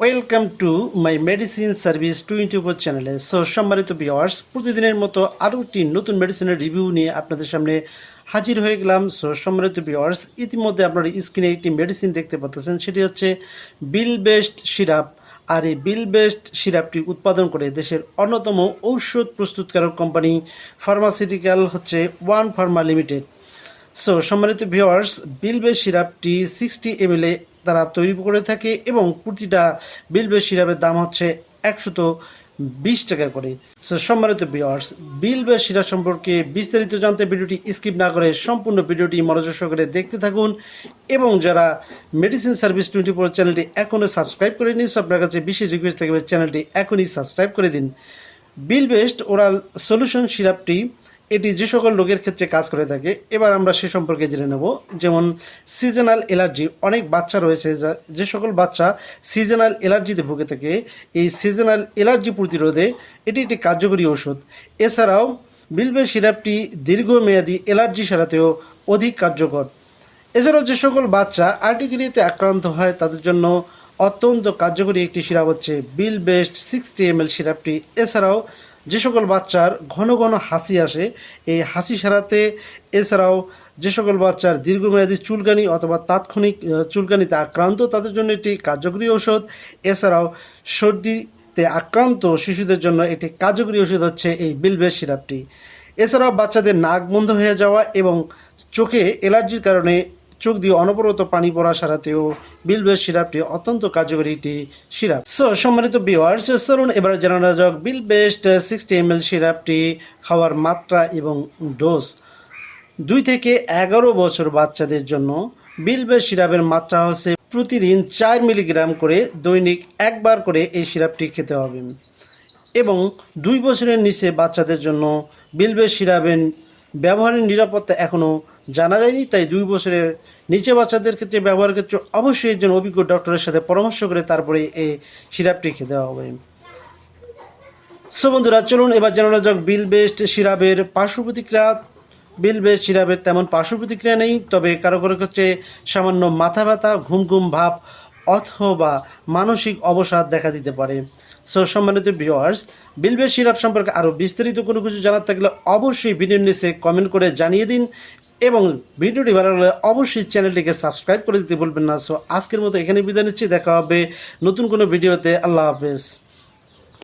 Welcome to my medicine service twenty four চ্যানেলে so সম্মানিত viewers প্রতিদিনের মতো আরও একটি নতুন মেডিসিনের রিভিউ নিয়ে আপনাদের সামনে হাজির হয়ে গেলাম। সো সম্মানিত বিয়ার্স ইতিমধ্যে আপনারা স্ক্রিনে একটি মেডিসিন দেখতে পাচ্ছেন। সেটি হচ্ছে বিল বেস্ট সিরাপ আর এই বিল বেস্ট সিরাপটি উৎপাদন করে দেশের অন্যতম ঔষধ প্রস্তুতকারক কোম্পানি ফার্মাসিউটিক্যাল হচ্ছে ওয়ান ফার্মা লিমিটেড সো সম্মানিত ভিওয়ার্স বিলবে সিরাপটি সিক্সটি এম এ তারা তৈরি করে থাকে এবং প্রতিটা বিলবে সিরাপের দাম হচ্ছে একশত বিশ টাকা করে। সো সম্মানিত ভিওয়ার্স বিলবে সিরাপ সম্পর্কে বিস্তারিত জানতে ভিডিওটি স্কিপ না করে সম্পূর্ণ ভিডিওটি মনোযোগ সহকারে দেখতে থাকুন এবং যারা মেডিসিন সার্ভিস টোয়েন্টি ফোর চ্যানেলটি এখনও সাবস্ক্রাইব করে নিন আপনার কাছে বিশেষ রিকোয়েস্ট থাকবে চ্যানেলটি এখনই সাবস্ক্রাইব করে দিন। বিল বেস্ট ওরাল সলিউশন সিরাপটি এটি যে সকল রোগের ক্ষেত্রে কাজ করে থাকে, এবার আমরা সে সম্পর্কে জেনে নেব। যেমন সিজনাল অ্যালার্জি অনেক বাচ্চা রয়েছে যা- যে সকল বাচ্চা সিজনাল অ্যালার্জিতে ভুগে থাকে, এই সিজনাল অ্যালার্জি প্রতিরোধে এটি একটি কার্যকরী ওষুধ এছাড়াও বিলবে সিরাপটি দীর্ঘমেয়াদী অ্যালার্জি সারাতেও অধিক কার্যকর। এছাড়াও যে সকল বাচ্চা আর্টিকুলিতে আক্রান্ত হয়, তাদের জন্য অত্যন্ত কার্যকরী একটি সিরাপ হচ্ছে bill best sixty M L সিরাপটি এছাড়াও যে সকল বাচ্চার ঘন ঘন হাসি আসে, এই হাসি সারাতে এছাড়াও যে সকল বাচ্চার দীর্ঘমেয়াদী চুলকানি অথবা তাৎক্ষণিক চুলকানিতে আক্রান্ত, তাদের জন্য একটি কার্যকরী ঔষধ। এছাড়াও সর্দিতে আক্রান্ত শিশুদের জন্য একটি কার্যকরী ওষুধ হচ্ছে এই বিলবেস সিরাপটি। এছাড়াও বাচ্চাদের নাক বন্ধ হয়ে যাওয়া এবং চোখে অ্যালার্জির কারণে চোখ দিয়ে অনবরত পানি পড়া সারাতেও বিলবেস সিরাপটি অত্যন্ত কার্যকরী একটি সিরাপ। সো সম্মানিত বিওয়ার্স চলুন এবার জানানো যাক bill best sixty M L সিরাপটি খাওয়ার মাত্রা এবং ডোজ দুই থেকে এগারো বছর বাচ্চাদের জন্য বিলবেস সিরাপের মাত্রা হচ্ছে প্রতিদিন চার মিলিগ্রাম করে দৈনিক একবার করে এই সিরাপটি খেতে হবে। এবং দুই বছরের নিচে বাচ্চাদের জন্য বিলবেস সিরাপের ব্যবহারের নিরাপত্তা এখনও জানা যায়নি, তাই দুই বছরের নিচে বাচ্চাদের ক্ষেত্রে ব্যবহারের ক্ষেত্রে অবশ্যই একজন অভিজ্ঞ ডক্টরের সাথে পরামর্শ করে তারপরে এই সিরাপটি খেতে হবে। সো বন্ধুরা, চলুন এবার জানানো যাক বিল বেস্ট সিরাপের পার্শ্ব প্রতিক্রিয়া। বিল বেস্ট সিরাপের তেমন পার্শ্ব প্রতিক্রিয়া নেই, তবে কারও কারও ক্ষেত্রে সামান্য মাথা ব্যথা ঘুম ঘুম ভাব অথবা মানসিক অবসাদ দেখা দিতে পারে। সো সম্মানিত ভিউয়ার্স বিলবের সিরাপ সম্পর্কে আরও বিস্তারিত কোনো কিছু জানার থাকলে অবশ্যই ভিডিওর নিচে কমেন্ট করে জানিয়ে দিন এবং ভিডিওটি ভালো লাগলে অবশ্যই চ্যানেলটিকে সাবস্ক্রাইব করে দিতে বলবেন না। সো আজকের মতো এখানে বিদায় নিচ্ছি। দেখা হবে নতুন কোনো ভিডিওতে। আল্লাহ হাফেজ।